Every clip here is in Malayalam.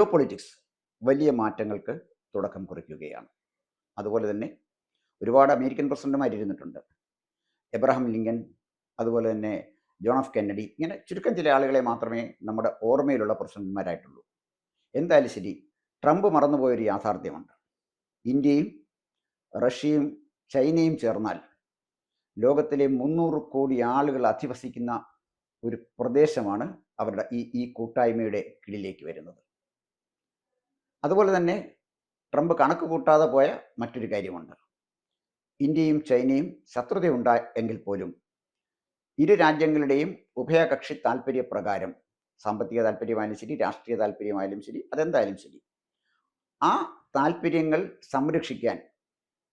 ജിയോ പൊളിറ്റിക്സ് വലിയ മാറ്റങ്ങൾക്ക് തുടക്കം കുറിക്കുകയാണ്. അതുപോലെ തന്നെ ഒരുപാട് അമേരിക്കൻ പ്രസിഡന്റുമാരിരുന്നിട്ടുണ്ട് എബ്രഹാം ലിങ്കൻ അതുപോലെ തന്നെ ജോൺ എഫ് കെന്നഡി ഇങ്ങനെ ചുരുക്കം ചില ആളുകളെ മാത്രമേ നമ്മുടെ ഓർമ്മയിലുള്ള പ്രസിഡന്റുമാരായിട്ടുള്ളൂ. എന്തായാലും ശരി ട്രംപ് മറന്നുപോയൊരു യാഥാർത്ഥ്യമുണ്ട്. ഇന്ത്യയും റഷ്യയും ചൈനയും ചേർന്നാൽ ലോകത്തിലെ മുന്നൂറ് കോടി ആളുകൾ അധിവസിക്കുന്ന ഒരു പ്രദേശമാണ് അവരുടെ ഈ ഈ കൂട്ടായ്മയുടെ കീഴിലേക്ക് വരുന്നത്. അതുപോലെ തന്നെ ട്രംപ് കണക്ക് കൂട്ടാതെ പോയ മറ്റൊരു കാര്യമുണ്ട്. ഇന്ത്യയും ചൈനയും ശത്രുതയുണ്ടാ എങ്കിൽ പോലും ഇരു രാജ്യങ്ങളുടെയും ഉഭയകക്ഷി താല്പര്യപ്രകാരം സാമ്പത്തിക താല്പര്യമായാലും ശരി രാഷ്ട്രീയ താല്പര്യമായാലും ശരി അതെന്തായാലും ശരി. ആ താല്പര്യങ്ങൾ സംരക്ഷിക്കാൻ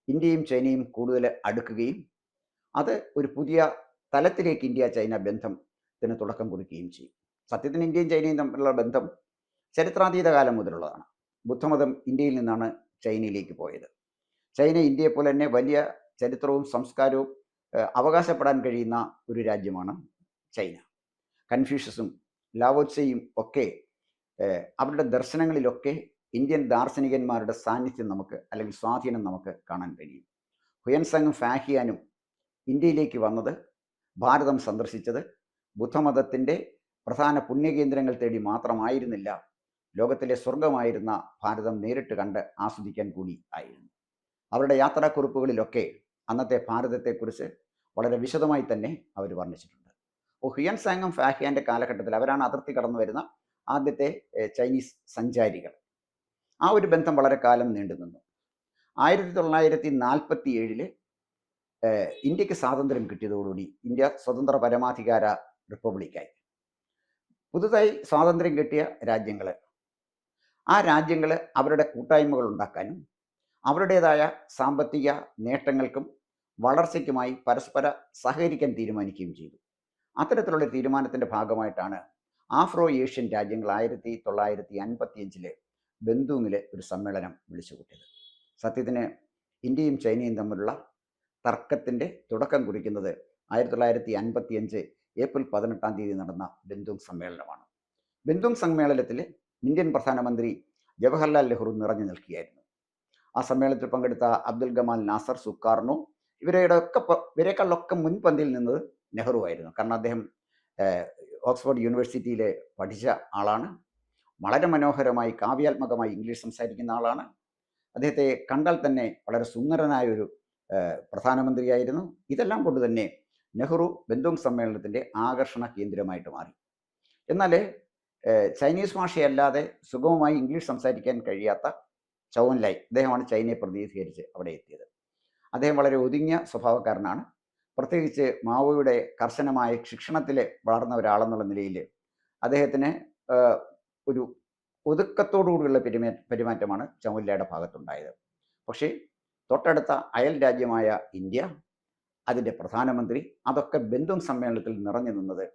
ഇന്ത്യയും ചൈനയും കൂടുതൽ അടുക്കുകയും അത് ഒരു പുതിയ തലത്തിലേക്ക് ഇന്ത്യ ചൈന ബന്ധത്തിന് തുടക്കം കുറിക്കുകയും ചെയ്യും. സത്യത്തിന് ഇന്ത്യയും ചൈനയും തമ്മിലുള്ള ബന്ധം ചരിത്രാതീത കാലം മുതലുള്ളതാണ്. ബുദ്ധമതം ഇന്ത്യയിൽ നിന്നാണ് ചൈനയിലേക്ക് പോയത്. ചൈന ഇന്ത്യയെ പോലെ തന്നെ വലിയ ചരിത്രവും സംസ്കാരവും അവകാശപ്പെടാൻ കഴിയുന്ന ഒരു രാജ്യമാണ് ചൈന. കൺഫ്യൂഷ്യസും ലാവോത്സയും ഒക്കെ അവരുടെ ദർശനങ്ങളിലൊക്കെ ഇന്ത്യൻ ദാർശനികന്മാരുടെ സാന്നിധ്യം നമുക്ക് അല്ലെങ്കിൽ സ്വാധീനം നമുക്ക് കാണാൻ കഴിയും. ഹുയൻസങ്ങും ഫാഹിയാനും ഇന്ത്യയിലേക്ക് വന്നത് ഭാരതം സന്ദർശിച്ചത് ബുദ്ധമതത്തിന്റെ പ്രധാന പുണ്യകേന്ദ്രങ്ങൾ തേടി മാത്രമായിരുന്നില്ല ലോകത്തിലെ സ്വർഗമായിരുന്ന ഭാരതം നേരിട്ട് കണ്ട് ആസ്വദിക്കാൻ കൂടി ആയിരുന്നു. അവരുടെ യാത്രാക്കുറിപ്പുകളിലൊക്കെ അന്നത്തെ ഭാരതത്തെക്കുറിച്ച് വളരെ വിശദമായി തന്നെ അവർ വർണിച്ചിട്ടുണ്ട്. അപ്പോൾ ഹുയൻ സാങ്ങും ഫാഹിയാന്റെ കാലഘട്ടത്തിൽ അവരാണ് അതിർത്തി കടന്നു വരുന്ന ആദ്യത്തെ ചൈനീസ് സഞ്ചാരികൾ. ആ ഒരു ബന്ധം വളരെ കാലം നീണ്ടു നിന്നു. ആയിരത്തി തൊള്ളായിരത്തി നാൽപ്പത്തി ഏഴിൽ ഇന്ത്യയ്ക്ക് സ്വാതന്ത്ര്യം കിട്ടിയതോടുകൂടി ഇന്ത്യ സ്വതന്ത്ര പരമാധികാര റിപ്പബ്ലിക്കായി. പുതുതായി സ്വാതന്ത്ര്യം കിട്ടിയ രാജ്യങ്ങൾ ആ രാജ്യങ്ങൾ അവരുടെ കൂട്ടായ്മകൾ ഉണ്ടാക്കാനും അവരുടേതായ സാമ്പത്തിക നേട്ടങ്ങൾക്കും വളർച്ചയ്ക്കുമായി പരസ്പര സഹകരിക്കാൻ തീരുമാനിക്കുകയും ചെയ്തു. അത്തരത്തിലുള്ള തീരുമാനത്തിന്റെ ഭാഗമായിട്ടാണ് ആഫ്രോ ഏഷ്യൻ രാജ്യങ്ങൾ ആയിരത്തി തൊള്ളായിരത്തി അൻപത്തിയഞ്ചിൽ ബന്ധുവിൽ ഒരു സമ്മേളനം വിളിച്ചു കൂട്ടിയത്. സത്യത്തിന് ഇന്ത്യയും ചൈനയും തമ്മിലുള്ള തർക്കത്തിന്റെ തുടക്കം കുറിക്കുന്നത് ആയിരത്തി തൊള്ളായിരത്തി അൻപത്തിയഞ്ച് ഏപ്രിൽ പതിനെട്ടാം തീയതി നടന്ന ബന്ധുങ് സമ്മേളനമാണ്. ബന്ധുങ് സമ്മേളനത്തിൽ ഇന്ത്യൻ പ്രധാനമന്ത്രി ജവഹർലാൽ നെഹ്റു നിറഞ്ഞു നിൽക്കുകയായിരുന്നു. ആ സമ്മേളനത്തിൽ പങ്കെടുത്ത അബ്ദുൽ ഗമാൽ നാസർ സുക്കാർണോ ഇവരുടെ ഒക്കെ ഇവരെക്കാളൊക്കെ മുൻപന്തിയിൽ നിന്നത് നെഹ്റു ആയിരുന്നു. കാരണം അദ്ദേഹം ഓക്സ്ഫോർഡ് യൂണിവേഴ്സിറ്റിയിൽ പഠിച്ച ആളാണ്. വളരെ മനോഹരമായി കാവ്യാത്മകമായി ഇംഗ്ലീഷ് സംസാരിക്കുന്ന ആളാണ്. അദ്ദേഹത്തെ കണ്ടാൽ തന്നെ വളരെ സുന്ദരനായ ഒരു പ്രധാനമന്ത്രിയായിരുന്നു. ഇതെല്ലാം കൊണ്ട് തന്നെ നെഹ്റു ബന്ധുങ് സമ്മേളനത്തിന്റെ ആകർഷണ കേന്ദ്രമായിട്ട് മാറി. എന്നാൽ ചൈനീസ് ഭാഷയല്ലാതെ സുഗമമായി ഇംഗ്ലീഷ് സംസാരിക്കാൻ കഴിയാത്ത ചൗൻ ലൈ. അദ്ദേഹമാണ് ചൈനയെ പ്രതിനിധീകരിച്ച് അവിടെ എത്തിയത്. അദ്ദേഹം വളരെ ഒതുങ്ങിയ സ്വഭാവക്കാരനാണ്. പ്രത്യേകിച്ച് മാവോയുടെ കർശനമായ ശിക്ഷണത്തിൽ വളർന്ന ഒരാളെന്നുള്ള നിലയിൽ അദ്ദേഹത്തിന് ഒരു ഒതുക്കത്തോടുകൂടിയുള്ള പെരുമാ പെരുമാറ്റമാണ് ചൗൻലയുടെ ഭാഗത്തുണ്ടായത്. പക്ഷേ തൊട്ടടുത്ത അയൽ രാജ്യമായ ഇന്ത്യ അതിന്റെ പ്രധാനമന്ത്രി അതൊക്കെ ബന്ധും സമ്മേളനത്തിൽ നിറഞ്ഞു നിന്നത്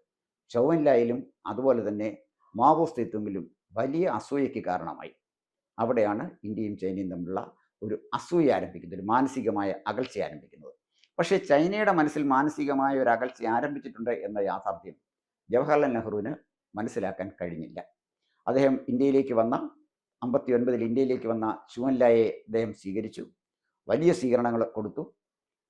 ചൗവൻലായിലും അതുപോലെ തന്നെ മാവോസ്തിത്വങ്ങളിലും വലിയ അസൂയയ്ക്ക് കാരണമായി. അവിടെയാണ് ഇന്ത്യയും ചൈനയും തമ്മിലുള്ള ഒരു അസൂയ ആരംഭിക്കുന്നത് ഒരു മാനസികമായ അകൽച്ച ആരംഭിക്കുന്നത്. പക്ഷേ ചൈനയുടെ മനസ്സിൽ മാനസികമായ ഒരു അകൽച്ച ആരംഭിച്ചിട്ടുണ്ട് എന്ന യാഥാർത്ഥ്യം ജവഹർലാൽ നെഹ്റുവിന് മനസ്സിലാക്കാൻ കഴിഞ്ഞില്ല. അദ്ദേഹം ഇന്ത്യയിലേക്ക് വന്ന അമ്പത്തി ഒൻപതിൽ ഇന്ത്യയിലേക്ക് വന്ന ചുവൻലായെ അദ്ദേഹം സ്വീകരിച്ചു. വലിയ സ്വീകരണങ്ങൾ കൊടുത്തു.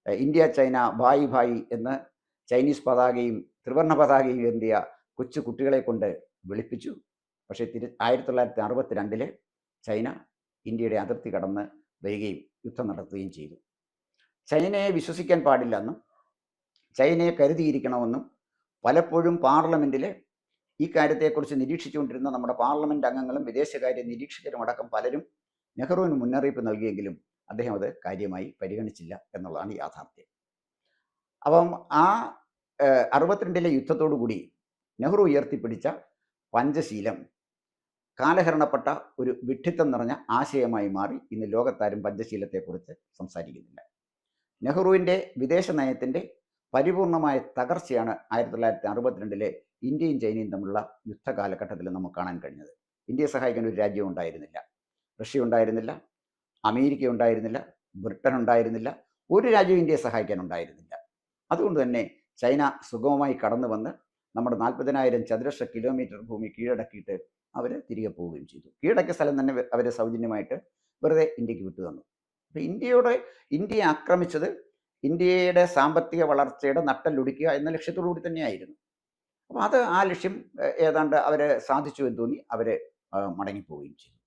ഇന്ത്യ ചൈന ഭായി ഭായി എന്ന് ചൈനീസ് പതാകയും ത്രിവർണ പതാകയും എന്തിയ കൊച്ചു കുട്ടികളെ കൊണ്ട് വിളിപ്പിച്ചു. പക്ഷേ തിരു ആയിരത്തി തൊള്ളായിരത്തി അറുപത്തി രണ്ടിൽ ചൈന ഇന്ത്യയുടെ അതിർത്തി കടന്ന് വരികയും യുദ്ധം നടത്തുകയും ചെയ്തു. ചൈനയെ വിശ്വസിക്കാൻ പാടില്ലെന്നും ചൈനയെ കരുതിയിരിക്കണമെന്നും പലപ്പോഴും പാർലമെന്റിൽ ഈ കാര്യത്തെക്കുറിച്ച് നിരീക്ഷിച്ചുകൊണ്ടിരുന്ന നമ്മുടെ പാർലമെന്റ് അംഗങ്ങളും വിദേശകാര്യ നിരീക്ഷകരും അടക്കം പലരും നെഹ്റുവിന് മുന്നറിയിപ്പ് നൽകിയെങ്കിലും അദ്ദേഹം അത് കാര്യമായി പരിഗണിച്ചില്ല എന്നുള്ളതാണ് യാഥാർത്ഥ്യം. അപ്പം ആ അറുപത്തിരണ്ടിലെ യുദ്ധത്തോടു കൂടി നെഹ്റു ഉയർത്തിപ്പിടിച്ച പഞ്ചശീലം. കാലഹരണപ്പെട്ട ഒരു വിഡ്ഢിത്തം നിറഞ്ഞ ആശയമായി മാറി ഇന്ന് ലോകത്താരും പഞ്ചശീലത്തെക്കുറിച്ച് സംസാരിക്കുന്നുണ്ട് നെഹ്റുവിന്റെ വിദേശ നയത്തിന്റെ പരിപൂർണമായ തകർച്ചയാണ് ആയിരത്തി തൊള്ളായിരത്തി അറുപത്തിരണ്ടിലെ ഇന്ത്യയും ചൈനയും തമ്മിലുള്ള യുദ്ധ കാലഘട്ടത്തിൽ നമുക്ക് കാണാൻ കഴിഞ്ഞത്. ഇന്ത്യയെ സഹായിക്കാൻ ഒരു രാജ്യം ഉണ്ടായിരുന്നില്ല. റഷ്യ ഉണ്ടായിരുന്നില്ല. അമേരിക്ക ഉണ്ടായിരുന്നില്ല. ബ്രിട്ടൻ ഉണ്ടായിരുന്നില്ല. ഒരു രാജ്യവും ഇന്ത്യയെ സഹായിക്കാൻ ഉണ്ടായിരുന്നില്ല. അതുകൊണ്ട് തന്നെ ചൈന സുഗമമായി കടന്നു വന്ന് നമ്മുടെ നാൽപ്പതിനായിരം ചതുരശ്ര കിലോമീറ്റർ ഭൂമി കീഴടക്കിയിട്ട് അവർ തിരികെ പോവുകയും ചെയ്തു. കീഴടക്കിയ സ്ഥലം തന്നെ അവർ സൗജന്യമായിട്ട് വെറുതെ ഇന്ത്യയ്ക്ക് വിട്ടു തന്നു. അപ്പോൾ ഇന്ത്യയുടെ ഇന്ത്യയെ ആക്രമിച്ചത് ഇന്ത്യയുടെ സാമ്പത്തിക വളർച്ചയുടെ നട്ടലൊടിക്കുക എന്ന ലക്ഷ്യത്തോടു കൂടി തന്നെയായിരുന്നു. അപ്പോൾ അത് ആ ലക്ഷ്യം ഏതാണ്ട് അവർ സാധിച്ചു എന്ന് തോന്നി അവർ മടങ്ങിപ്പോവുകയും ചെയ്തു.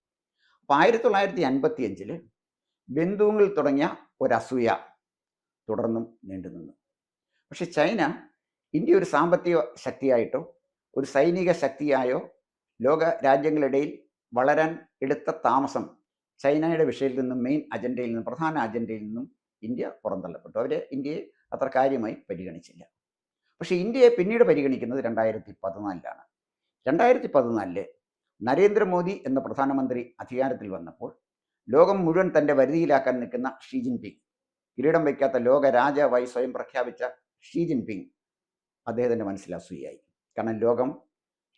അപ്പോൾ ആയിരത്തി തൊള്ളായിരത്തി അൻപത്തി അഞ്ചിൽ ബന്ധുവിൽ തുടങ്ങിയ ഒരസൂയ തുടർന്നും നീണ്ടു നിന്നു പക്ഷെ ചൈന ഇന്ത്യ ഒരു സാമ്പത്തിക ശക്തിയായിട്ടോ ഒരു സൈനിക ശക്തിയായോ ലോക രാജ്യങ്ങളിടയിൽ വളരാൻ എടുത്ത താമസം ചൈനയുടെ വിഷയത്തിൽ നിന്നും മെയിൻ അജണ്ടയിൽ നിന്നും പ്രധാന അജണ്ടയിൽ നിന്നും ഇന്ത്യ പുറന്തള്ളപ്പെട്ടു. അവർ ഇന്ത്യയെ അത്ര കാര്യമായി പരിഗണിച്ചില്ല. പക്ഷേ ഇന്ത്യയെ പിന്നീട് പരിഗണിക്കുന്നത് രണ്ടായിരത്തി പതിനാലിലാണ് രണ്ടായിരത്തി പതിനാലിൽ നരേന്ദ്രമോദി എന്ന പ്രധാനമന്ത്രി അധികാരത്തിൽ വന്നപ്പോൾ ലോകം മുഴുവൻ തന്റെ വരുതിയിലാക്കാൻ നിൽക്കുന്ന ഷീ ജിൻപിങ് കിരീടം വയ്ക്കാത്ത ലോക രാജാവായി സ്വയം പ്രഖ്യാപിച്ച ഷീ ജിൻപിങ് അദ്ദേഹത്തിന്റെ മനസ്സിൽ അസൂയായി കാരണം ലോകം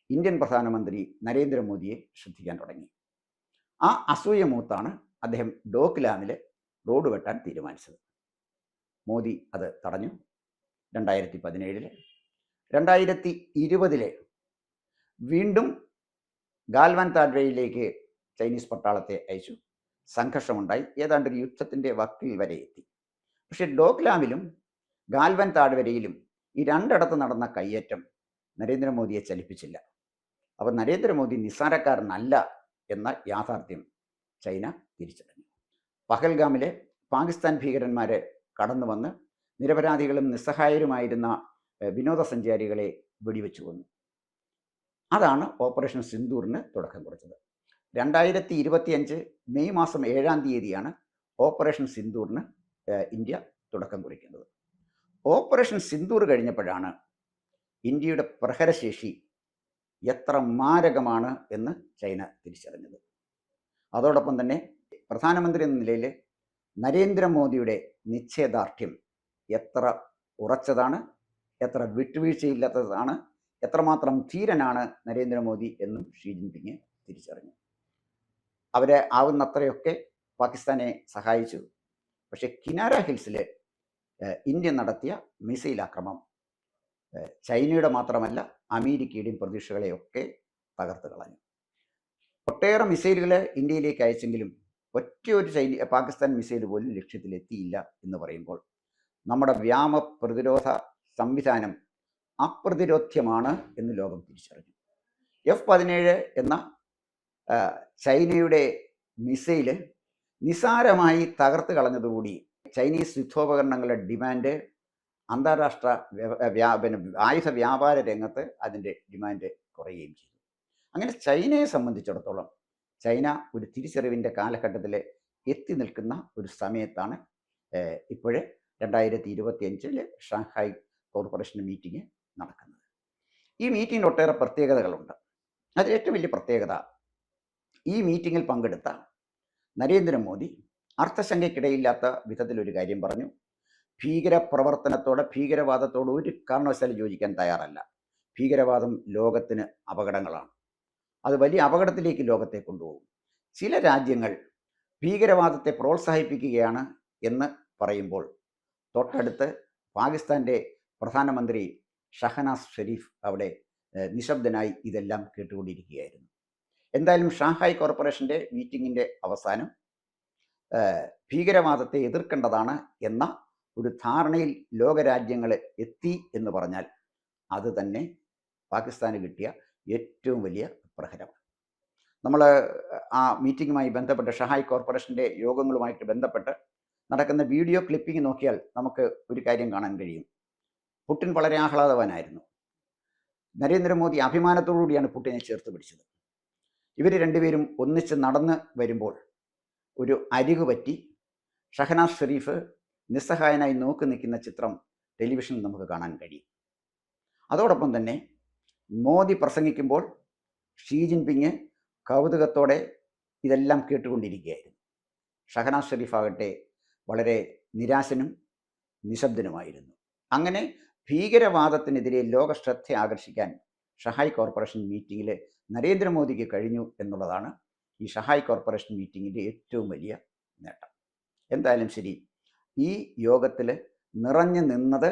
ഇന്ത്യൻ പ്രധാനമന്ത്രി നരേന്ദ്രമോദിയെ ശ്രദ്ധിക്കാൻ തുടങ്ങി. ആ അസൂയ മൂത്താണ് അദ്ദേഹം ഡോക്ലാമിൽ റോഡ് വെട്ടാൻ തീരുമാനിച്ചത്. മോദി അത് തടഞ്ഞു. രണ്ടായിരത്തി പതിനേഴിൽ രണ്ടായിരത്തി ഇരുപതിലെ വീണ്ടും ഗാൽവാൻ താഴ്വരയിലേക്ക് ചൈനീസ് പട്ടാളത്തെ അയച്ചു. സംഘർഷമുണ്ടായി. ഏതാണ്ട് ഒരു യുദ്ധത്തിന്റെ വക്കിൽ വരെ എത്തി. പക്ഷേ ഡോക്ലാമിലും ഗാൽവൻ താഴ്വരയിലും ഈ രണ്ടിടത്ത് നടന്ന കയ്യേറ്റം നരേന്ദ്രമോദിയെ ചലിപ്പിച്ചില്ല. അപ്പോൾ നരേന്ദ്രമോദി നിസ്സാരക്കാരനല്ല എന്ന യാഥാർത്ഥ്യം ചൈന തിരിച്ചറിഞ്ഞു. പഹൽഗാമിലെ പാകിസ്ഥാൻ ഭീകരന്മാരെ കടന്നു വന്ന് നിരപരാധികളും നിസ്സഹായരുമായിരുന്ന വിനോദസഞ്ചാരികളെ വെടിവെച്ചു കൊന്നു. അതാണ് ഓപ്പറേഷൻ സിന്ദൂറിന് തുടക്കം കുറിച്ചത്. രണ്ടായിരത്തി ഇരുപത്തിയഞ്ച് മെയ് മാസം ഏഴാം തീയതിയാണ് ഓപ്പറേഷൻ സിന്ദൂറിന് ഇന്ത്യ തുടക്കം കുറിക്കുന്നത്. ഓപ്പറേഷൻ സിന്ദൂർ കഴിഞ്ഞപ്പോഴാണ് ഇന്ത്യയുടെ പ്രഹരശേഷി എത്ര മാരകമാണ് എന്ന് ചൈന തിരിച്ചറിഞ്ഞത്. അതോടൊപ്പം തന്നെ പ്രധാനമന്ത്രി എന്ന നിലയിൽ നരേന്ദ്രമോദിയുടെ നിശ്ചയദാർഢ്യം എത്ര ഉറച്ചതാണ് എത്ര വിട്ടുവീഴ്ചയില്ലാത്തതാണ് എത്രമാത്രം ധീരനാണ് നരേന്ദ്രമോദി എന്നും ഷീ ജിൻപിങ് തിരിച്ചറിഞ്ഞു. അവരെ ആവുന്നത്രയൊക്കെ പാകിസ്ഥാനെ സഹായിച്ചു. പക്ഷേ കിനാര ഹിൽസിൽ ഇന്ത്യ നടത്തിയ മിസൈൽ ആക്രമണം ചൈനയുടെ മാത്രമല്ല അമേരിക്കയുടെയും പ്രതീക്ഷകളെയൊക്കെ തകർത്ത് കളഞ്ഞു. ഒട്ടേറെ മിസൈലുകൾ ഇന്ത്യയിലേക്ക് അയച്ചെങ്കിലും ഒറ്റയൊരു ചൈന പാകിസ്ഥാൻ മിസൈൽ പോലും ലക്ഷ്യത്തിലെത്തിയില്ല എന്ന് പറയുമ്പോൾ നമ്മുടെ വ്യാമ പ്രതിരോധ സംവിധാനം അപ്രതിരോധ്യമാണ് എന്ന് ലോകം തിരിച്ചറിഞ്ഞു. എഫ് പതിനേഴ് എന്ന ചൈനയുടെ മിസൈൽ നിസാരമായി തകർത്ത് കളഞ്ഞതോടുകൂടി ചൈനീസ് യുദ്ധോപകരണങ്ങളുടെ ഡിമാൻഡ് അന്താരാഷ്ട്ര വ്യ- വ്യാ പിന്നെ ആയുധ വ്യാപാര രംഗത്ത് അതിന്റെ ഡിമാൻഡ് കുറയുകയും ചെയ്തു. അങ്ങനെ ചൈനയെ സംബന്ധിച്ചിടത്തോളം ചൈന ഒരു തിരിച്ചറിവിന്റെ കാലഘട്ടത്തിൽ എത്തി നിൽക്കുന്ന ഒരു സമയത്താണ് ഇപ്പോഴേ രണ്ടായിരത്തി ഇരുപത്തി അഞ്ചിൽ ഷാങ്ഹായ് കോർപ്പറേഷൻ മീറ്റിംഗ് നടക്കുന്നത്. ഈ മീറ്റിങ്ങിന് ഒട്ടേറെ പ്രത്യേകതകളുണ്ട്. അതിൽ ഏറ്റവും വലിയ പ്രത്യേകത ഈ മീറ്റിങ്ങിൽ പങ്കെടുത്ത നരേന്ദ്രമോദി അർത്ഥശങ്കയ്ക്കിടയില്ലാത്ത വിധത്തിലൊരു കാര്യം പറഞ്ഞു. ഭീകര പ്രവർത്തനത്തോടെ ഭീകരവാദത്തോട് ഒരു കാരണവശാലും യോജിക്കാൻ തയ്യാറല്ല. ഭീകരവാദം ലോകത്തിന് അപകടങ്ങളാണ്. അത് വലിയ അപകടത്തിലേക്ക് ലോകത്തെ കൊണ്ടുപോകും. ചില രാജ്യങ്ങൾ ഭീകരവാദത്തെ പ്രോത്സാഹിപ്പിക്കുകയാണ് എന്ന് പറയുമ്പോൾ തൊട്ടടുത്ത് പാകിസ്ഥാന്റെ പ്രധാനമന്ത്രി ഷഹനാസ് ഷെരീഫ് അവിടെ നിശബ്ദനായി ഇതെല്ലാം കേട്ടുകൊണ്ടിരിക്കുകയായിരുന്നു. എന്തായാലും ഷാങ്ഹായ് കോർപ്പറേഷന്റെ മീറ്റിങ്ങിന്റെ അവസാനം ഭീകരവാദത്തെ എതിർക്കേണ്ടതാണ് എന്ന ഒരു ധാരണയിൽ ലോകരാജ്യങ്ങൾ എത്തി എന്ന് പറഞ്ഞാൽ അത് തന്നെ പാകിസ്ഥാന് കിട്ടിയ ഏറ്റവും വലിയ പ്രഹരമാണ് നമ്മൾ ആ മീറ്റിങ്ങുമായി ബന്ധപ്പെട്ട് ഷഹായ് കോർപ്പറേഷന്റെ യോഗങ്ങളുമായിട്ട് ബന്ധപ്പെട്ട് നടക്കുന്ന വീഡിയോ ക്ലിപ്പിംഗ് നോക്കിയാൽ നമുക്ക് ഒരു കാര്യം കാണാൻ കഴിയും. പുട്ടിൻ വളരെ ആഹ്ലാദവാനായിരുന്നു. നരേന്ദ്രമോദി അഭിമാനത്തോടു കൂടിയാണ് പുട്ടിനെ ചേർത്ത് പിടിച്ചത്. ഇവർ രണ്ടുപേരും ഒന്നിച്ച് നടന്ന് വരുമ്പോൾ ഒരു അരികു പറ്റി ഷഹനാസ് ഷെരീഫ് നിസ്സഹായനായി നോക്കി നിൽക്കുന്ന ചിത്രം ടെലിവിഷനിൽ നമുക്ക് കാണാൻ കഴിയും. അതോടൊപ്പം തന്നെ മോദി പ്രസംഗിക്കുമ്പോൾ ഷീ ജിൻപിങ് കൗതുകത്തോടെ ഇതെല്ലാം കേട്ടുകൊണ്ടിരിക്കുകയായിരുന്നു. ഷഹനാസ് ഷെരീഫ് ആകട്ടെ വളരെ നിരാശനും നിശബ്ദനുമായിരുന്നു. അങ്ങനെ ഭീകരവാദത്തിനെതിരെ ലോക ശ്രദ്ധ ആകർഷിക്കാൻ ഷഹായ് കോർപ്പറേഷൻ മീറ്റിംഗിൽ നരേന്ദ്രമോദിക്ക് കഴിഞ്ഞു എന്നുള്ളതാണ് ഈ ഷഹായ് കോർപ്പറേഷൻ മീറ്റിങ്ങിന്റെ ഏറ്റവും വലിയ നേട്ടം. എന്തായാലും ശരി ഈ യോഗത്തിൽ നിറഞ്ഞു നിന്നത്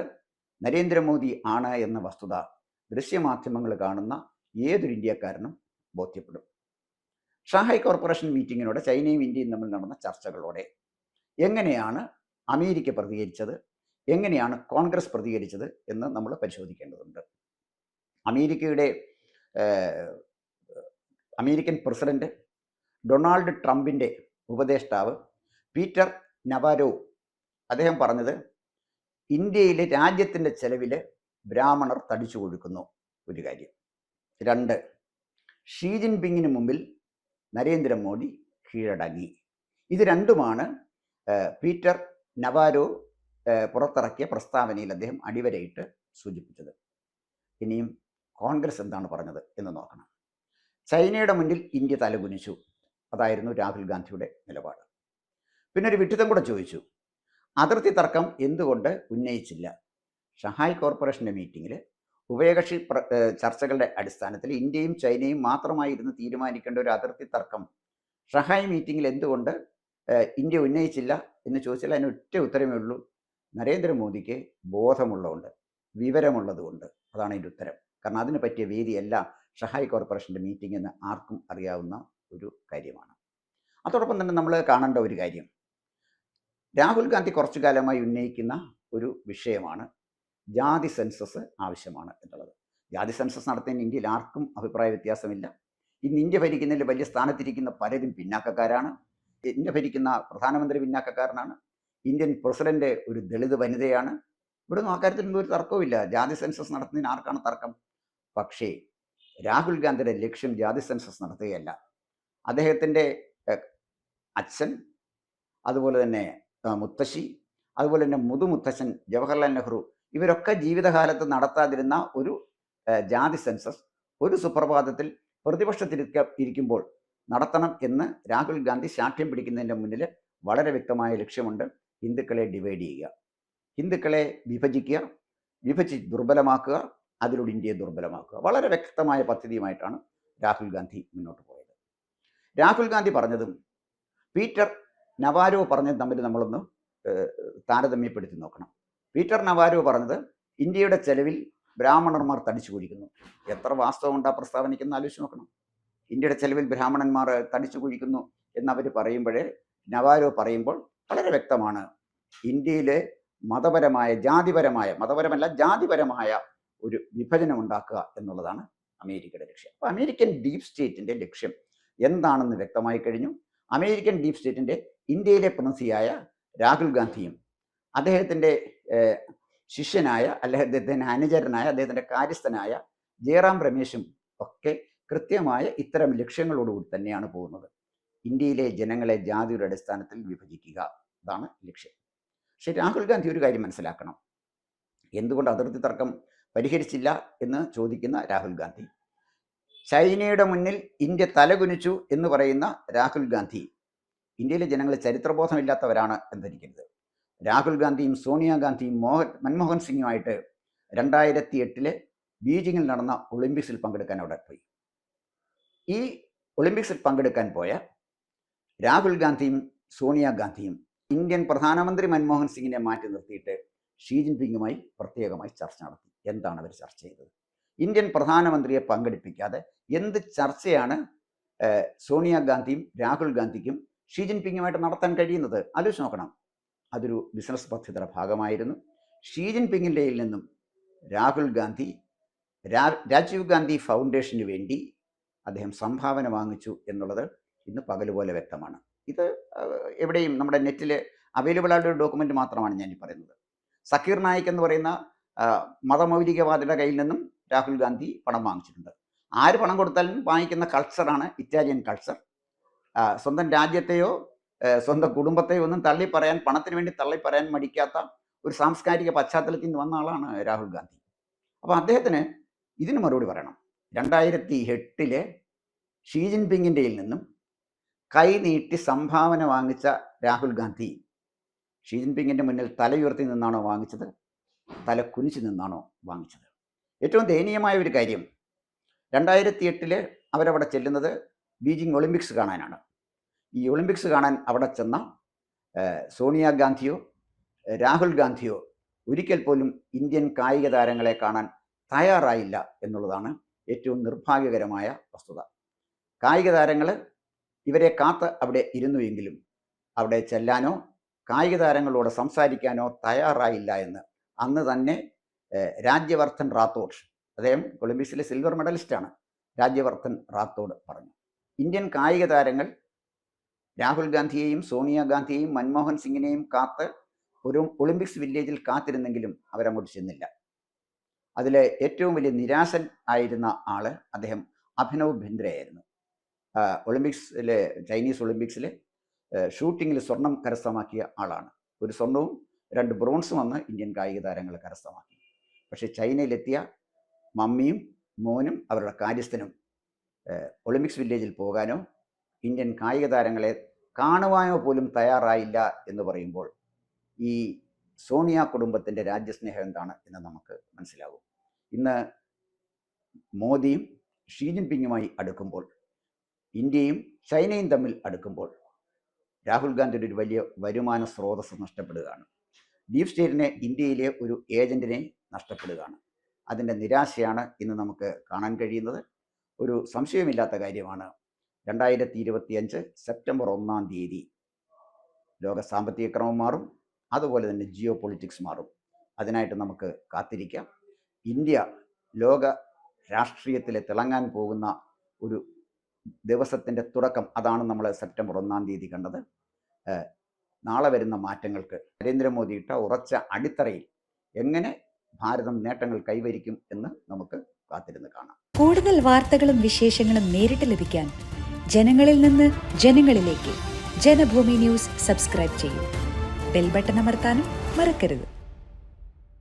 നരേന്ദ്രമോദി ആണ് എന്ന വസ്തുത ദൃശ്യമാധ്യമങ്ങൾ കാണുന്ന ഏതൊരു ഇന്ത്യക്കാരനും ബോധ്യപ്പെടും. ഷാഹായ് കോർപ്പറേഷൻ മീറ്റിങ്ങിലൂടെ ചൈനയും ഇന്ത്യയും തമ്മിൽ നടന്ന ചർച്ചകളോടെ എങ്ങനെയാണ് അമേരിക്ക പ്രതികരിച്ചത് എങ്ങനെയാണ് കോൺഗ്രസ് പ്രതികരിച്ചത് എന്ന് നമ്മൾ പരിശോധിക്കേണ്ടതുണ്ട്. അമേരിക്കയുടെ അമേരിക്കൻ പ്രസിഡന്റ് ഡൊണാൾഡ് ട്രംപിന്റെ ഉപദേഷ്ടാവ് പീറ്റർ നവാരോ. അദ്ദേഹം പറഞ്ഞത് ഇന്ത്യയിലെ രാജ്യത്തിന്റെ ചെലവിൽ ബ്രാഹ്മണർ തടിച്ചു കൊടുക്കുന്നു ഒരു കാര്യം. രണ്ട് ഷീ ജിൻപിങ്ങിന് മുമ്പിൽ നരേന്ദ്രമോദി കീഴടങ്ങി. ഇത് രണ്ടുമാണ് പീറ്റർ നവാരോ പുറത്തിറക്കിയ പ്രസ്താവനയിൽ അദ്ദേഹം അടിവരയിട്ട് സൂചിപ്പിച്ചത്. ഇനിയും കോൺഗ്രസ് എന്താണ് പറഞ്ഞത് എന്ന് നോക്കണം. ചൈനയുടെ മുന്നിൽ ഇന്ത്യ തലകുനിച്ചു. അതായിരുന്നു രാഹുൽ ഗാന്ധിയുടെ നിലപാട്. പിന്നെ ഒരു വിട്ടിതം കൂടെ ചോദിച്ചു. അതിർത്തി തർക്കം എന്തുകൊണ്ട് ഉന്നയിച്ചില്ല? ഷഹായ് കോർപ്പറേഷന്റെ മീറ്റിങ്ങിൽ ഉഭയകക്ഷി ചർച്ചകളുടെ അടിസ്ഥാനത്തിൽ ഇന്ത്യയും ചൈനയും മാത്രമായി ഇരുന്ന് തീരുമാനിക്കേണ്ട ഒരു അതിർത്തി തർക്കം. ഷഹായ് മീറ്റിങ്ങിൽ എന്തുകൊണ്ട് ഇന്ത്യ ഉന്നയിച്ചില്ല എന്ന് ചോദിച്ചാൽ അതിന് ഒറ്റ ഉത്തരമേ ഉള്ളൂ. നരേന്ദ്രമോദിക്ക് ബോധമുള്ളതുകൊണ്ട് വിവരമുള്ളതുകൊണ്ട് അതാണ് അതിന്റെ ഉത്തരം. കാരണം അതിന് പറ്റിയ വേദിയല്ല ഷഹായ് കോർപ്പറേഷന്റെ മീറ്റിംഗ് എന്ന് ആർക്കും അറിയാവുന്ന ഒരു കാര്യമാണ്. അതോടൊപ്പം തന്നെ നമ്മൾ കാണേണ്ട ഒരു കാര്യം. രാഹുൽ ഗാന്ധി കുറച്ചു കാലമായി ഉന്നയിക്കുന്ന ഒരു വിഷയമാണ് ജാതി സെൻസസ് ആവശ്യമാണ് എന്നുള്ളത്. ജാതി സെൻസസ് നടത്തുന്നതിന് ഇന്ത്യയിൽ ആർക്കും അഭിപ്രായ വ്യത്യാസമില്ല. ഇന്ന് ഇന്ത്യ ഭരിക്കുന്നതിൽ വലിയ സ്ഥാനത്തിരിക്കുന്ന പലരും പിന്നാക്കക്കാരാണ്. ഇന്ത്യ ഭരിക്കുന്ന പ്രധാനമന്ത്രി പിന്നാക്കക്കാരനാണ്. ഇന്ത്യൻ പ്രസിഡന്റ് ഒരു ദളിത് വനിതയാണ്. ഇവിടെ ഒന്നും അക്കാര്യത്തിലൊന്നും ഒരു തർക്കവുമില്ല. ജാതി സെൻസസ് നടത്തുന്നതിന് ആർക്കാണ് തർക്കം? പക്ഷേ രാഹുൽ ഗാന്ധിയുടെ ലക്ഷ്യം ജാതി സെൻസസ് നടത്തുകയല്ല. അദ്ദേഹത്തിന്റെ അച്ഛൻ അതുപോലെ തന്നെ മുത്തശ്ശി അതുപോലെ തന്നെ മുതുമുത്തശ്ശൻ ജവഹർലാൽ നെഹ്റു ഇവരൊക്കെ ജീവിതകാലത്ത് നടത്താതിരുന്ന ഒരു ജാതി സെൻസസ് ഒരു സുപ്രഭാതത്തിൽ പ്രതിപക്ഷത്തിരിക്ക ഇരിക്കുമ്പോൾ നടത്തണം എന്ന് രാഹുൽ ഗാന്ധി ശാഠ്യം പിടിക്കുന്നതിന്റെ മുന്നിൽ വളരെ വ്യക്തമായ ലക്ഷ്യമുണ്ട്. ഹിന്ദുക്കളെ ഡിവൈഡ് ചെയ്യുക. ഹിന്ദുക്കളെ വിഭജിക്കുക വിഭജി ദുർബലമാക്കുക അതിലൂടെ ഇന്ത്യയെ ദുർബലമാക്കുക. വളരെ വ്യക്തമായ പദ്ധതിയുമായിട്ടാണ് രാഹുൽ ഗാന്ധി മുന്നോട്ട് പോയത് രാഹുൽ ഗാന്ധി പറഞ്ഞതും പീറ്റർ നവാരോ പറഞ്ഞതും തമ്മിൽ നമ്മളൊന്ന് താരതമ്യപ്പെടുത്തി നോക്കണം. പീറ്റർ നവാരോ പറഞ്ഞത് ഇന്ത്യയുടെ ചെലവിൽ ബ്രാഹ്മണന്മാർ തടിച്ചു കുഴിക്കുന്നു. എത്ര വാസ്തവമുണ്ട് ആ പ്രസ്താവനയ്ക്കെന്ന് ആലോചിച്ച് നോക്കണം. ഇന്ത്യയുടെ ചെലവിൽ ബ്രാഹ്മണന്മാർ തടിച്ചു കുഴിക്കുന്നു എന്നവർ പറയുമ്പോഴേ നവാരോ പറയുമ്പോൾ വളരെ വ്യക്തമാണ്. ഇന്ത്യയിലെ മതപരമായ ജാതിപരമായ മതപരമല്ല ജാതിപരമായ ഒരു വിഭജനം ഉണ്ടാക്കുക എന്നുള്ളതാണ് അമേരിക്കയുടെ ലക്ഷ്യം. അപ്പോൾ അമേരിക്കൻ ഡീപ് സ്റ്റേറ്റിന്റെ ലക്ഷ്യം എന്താണെന്ന് വ്യക്തമായി കഴിഞ്ഞു. അമേരിക്കൻ ഡീപ് സ്റ്റേറ്റിന്റെ ഇന്ത്യയിലെ പ്രതിനിധിയായ രാഹുൽ ഗാന്ധിയും അദ്ദേഹത്തിന്റെ ശിഷ്യനായ അല്ലെ അദ്ദേഹത്തിന്റെ അനുചരനായ അദ്ദേഹത്തിന്റെ കാര്യസ്ഥനായ ജയറാം രമേശും ഒക്കെ കൃത്യമായ ഇത്തരം ലക്ഷ്യങ്ങളോടുകൂടി തന്നെയാണ് പോകുന്നത്. ഇന്ത്യയിലെ ജനങ്ങളെ ജാതിയുടെ അടിസ്ഥാനത്തിൽ വിഭജിക്കുക. അതാണ് ലക്ഷ്യം. പക്ഷെ രാഹുൽ ഗാന്ധി ഒരു കാര്യം മനസ്സിലാക്കണം. എന്തുകൊണ്ട് അതിർത്തി തർക്കം പരിഹരിച്ചില്ല എന്ന് ചോദിക്കുന്ന രാഹുൽ ഗാന്ധി? ചൈനയുടെ മുന്നിൽ ഇന്ത്യ തലകുനിച്ചു എന്ന് പറയുന്ന രാഹുൽ ഗാന്ധി. ഇന്ത്യയിലെ ജനങ്ങൾ ചരിത്രബോധമില്ലാത്തവരാണ് എന്നിരിക്കരുത് രാഹുൽ ഗാന്ധിയും സോണിയാഗാന്ധിയും മോഹൻ മൻമോഹൻ സിംഗുമായിട്ട് രണ്ടായിരത്തി എട്ടിലെ ബീജിങ്ങിൽ നടന്ന ഒളിമ്പിക്സിൽ പങ്കെടുക്കാൻ അവിടെ പോയി. ഈ ഒളിമ്പിക്സിൽ പങ്കെടുക്കാൻ പോയ രാഹുൽ ഗാന്ധിയും സോണിയാഗാന്ധിയും ഇന്ത്യൻ പ്രധാനമന്ത്രി മൻമോഹൻ സിംഗിനെ മാറ്റി നിർത്തിയിട്ട് ഷീ ജിൻപിങ്ങുമായി പ്രത്യേകമായി ചർച്ച നടത്തി. എന്താണ് അവർ ചർച്ച ചെയ്തത്? ഇന്ത്യൻ പ്രധാനമന്ത്രിയെ പങ്കെടുപ്പിക്കാതെ എന്ത് ചർച്ചയാണ് സോണിയാഗാന്ധിയും രാഹുൽ ഗാന്ധിക്കും ഷീ ജിൻപിങ്ങുമായിട്ട് നടത്താൻ കഴിയുന്നത്? ആലോചിച്ച് നോക്കണം. അതൊരു ബിസിനസ് പദ്ധതിയുടെ ഭാഗമായിരുന്നു. ഷീ ജിൻപിങ്ങിന്റെ നിന്നും രാഹുൽ ഗാന്ധി രാജീവ് ഗാന്ധി ഫൗണ്ടേഷന് വേണ്ടി അദ്ദേഹം സംഭാവന വാങ്ങിച്ചു എന്നുള്ളത് ഇന്ന് പകൽ പോലെ വ്യക്തമാണ്. ഇത് എവിടെയും നമ്മുടെ നെറ്റിൽ അവൈലബിൾ ആയിട്ടുള്ള ഒരു ഡോക്യുമെന്റ് മാത്രമാണ് ഞാൻ പറയുന്നത് സക്കീർ നായിക് എന്ന് പറയുന്ന മതമൗലികവാദിയുടെ കയ്യിൽ നിന്നും രാഹുൽ ഗാന്ധി പണം വാങ്ങിച്ചിട്ടുണ്ട്. ആര് പണം കൊടുത്താലും വാങ്ങിക്കുന്ന കൾച്ചറാണ് ഇറ്റാലിയൻ കൾച്ചർ സ്വന്തം രാജ്യത്തെയോ സ്വന്തം കുടുംബത്തെയോ ഒന്നും തള്ളി പറയാൻ പണത്തിന് വേണ്ടി തള്ളി പറയാൻ മടിക്കാത്ത ഒരു സാംസ്കാരിക പശ്ചാത്തലത്തിൽ നിന്ന് വന്ന ആളാണ് രാഹുൽ ഗാന്ധി. അപ്പോൾ അദ്ദേഹത്തിന് ഇതിന് മറുപടി പറയണം. രണ്ടായിരത്തി എട്ടിലെ ഷീ ജിൻപിങ്ങിന്റെയിൽ നിന്നും കൈ നീട്ടി സംഭാവന വാങ്ങിച്ച രാഹുൽ ഗാന്ധി ഷീ ജിൻപിങ്ങിന്റെ മുന്നിൽ തലയുയർത്തി നിന്നാണോ വാങ്ങിച്ചത്? തല കുനിച്ച് നിന്നാണോ വാങ്ങിച്ചത്? ഏറ്റവും ദയനീയമായ ഒരു കാര്യം. രണ്ടായിരത്തി എട്ടിൽ അവരവിടെ ചെല്ലുന്നത് ബീജിംഗ് ഒളിമ്പിക്സ് കാണാനാണ്. ഈ ഒളിമ്പിക്സ് കാണാൻ അവിടെ ചെന്ന സോണിയാഗാന്ധിയോ രാഹുൽ ഗാന്ധിയോ ഒരിക്കൽ പോലും ഇന്ത്യൻ കായിക താരങ്ങളെ കാണാൻ തയ്യാറായില്ല എന്നുള്ളതാണ് ഏറ്റവും നിർഭാഗ്യകരമായ വസ്തുത. കായിക താരങ്ങൾ ഇവരെ കാത്ത് അവിടെ ഇരുന്നുവെങ്കിലും അവിടെ ചെല്ലാനോ കായിക താരങ്ങളോട് സംസാരിക്കാനോ തയ്യാറായില്ല എന്ന് അന്ന് തന്നെ രാജ്യവർദ്ധൻ റാത്തോഡ്. അദ്ദേഹം ഒളിമ്പിക്സിലെ സിൽവർ മെഡലിസ്റ്റാണ്. രാജ്യവർദ്ധൻ റാത്തോഡ് പറഞ്ഞു. ഇന്ത്യൻ കായിക താരങ്ങൾ രാഹുൽ ഗാന്ധിയെയും സോണിയാഗാന്ധിയെയും മൻമോഹൻ സിംഗിനെയും കാത്ത് ഒരു ഒളിമ്പിക്സ് വില്ലേജിൽ കാത്തിരുന്നെങ്കിലും അവരങ്ങോട്ട് ചെന്നില്ല. അതിലെ ഏറ്റവും വലിയ നിരാശൻ ആയിരുന്ന ആൾ അദ്ദേഹം അഭിനവ് ബിന്ദ്രയായിരുന്നു ഒളിമ്പിക്സിലെ ചൈനീസ് ഒളിമ്പിക്സിലെ ഷൂട്ടിങ്ങിൽ സ്വർണം കരസ്ഥമാക്കിയ ആളാണ്. ഒരു സ്വർണവും രണ്ട് ബ്രോൺസും വന്ന് ഇന്ത്യൻ കായിക താരങ്ങൾ കരസ്ഥമാക്കി. പക്ഷേ ചൈനയിലെത്തിയ മമ്മിയും മോനും അവരുടെ കാര്യസ്ഥനും ഒളിമ്പിക്സ് വില്ലേജിൽ പോകാനോ ഇന്ത്യൻ കായിക താരങ്ങളെ കാണുവാനോ പോലും തയ്യാറായില്ല എന്ന് പറയുമ്പോൾ ഈ സോണിയ കുടുംബത്തിന്റെ രാജ്യസ്നേഹം എന്താണ് എന്ന് നമുക്ക് മനസ്സിലാകും. ഇന്ന് മോദിയും ഷീ ജിൻപിങ്ങുമായി അടുക്കുമ്പോൾ ഇന്ത്യയും ചൈനയും തമ്മിൽ അടുക്കുമ്പോൾ രാഹുൽ ഗാന്ധിയുടെ ഒരു വലിയ വരുമാന സ്രോതസ് നഷ്ടപ്പെടുകയാണ്. ഡീപ് സ്റ്റേറ്റിനെ ഇന്ത്യയിലെ ഒരു ഏജന്റിനെ നഷ്ടപ്പെടുകയാണ്. അതിന്റെ നിരാശയാണ് ഇന്ന് നമുക്ക് കാണാൻ കഴിയുന്നത്. ഒരു സംശയമില്ലാത്ത കാര്യമാണ്. രണ്ടായിരത്തി ഇരുപത്തിയഞ്ച് സെപ്റ്റംബർ ഒന്നാം തീയതി ലോക സാമ്പത്തിക ക്രമം മാറും. അതുപോലെ തന്നെ ജിയോ പൊളിറ്റിക്സ് മാറും. അതിനായിട്ട് നമുക്ക് കാത്തിരിക്കാം. ഇന്ത്യ ലോക രാഷ്ട്രീയത്തിൽ തിളങ്ങാൻ പോകുന്ന ഒരു ദിവസത്തിന്റെ തുടക്കം അതാണ് നമ്മൾ സെപ്റ്റംബർ ഒന്നാം തീയതി കണ്ടത്. നാളെ വരുന്ന മാറ്റങ്ങൾക്ക് നരേന്ദ്രമോദി ഇട്ട ഉറച്ച അടിത്തറയിൽ എങ്ങനെ ഭാരതം നേട്ടങ്ങൾ കൈവരിക്കും എന്ന് നമുക്ക് കാത്തിരുന്ന് കാണാം. കൂടുതൽ വാർത്തകളും വിശേഷങ്ങളും നേരിട്ട് ലഭിക്കാൻ ജനങ്ങളിൽ നിന്ന് ജനങ്ങളിലേക്ക് ജനഭൂമി ന്യൂസ് സബ്സ്ക്രൈബ് ചെയ്യൂ. ബെൽബട്ടൺ അമർത്താനും മറക്കരുത്.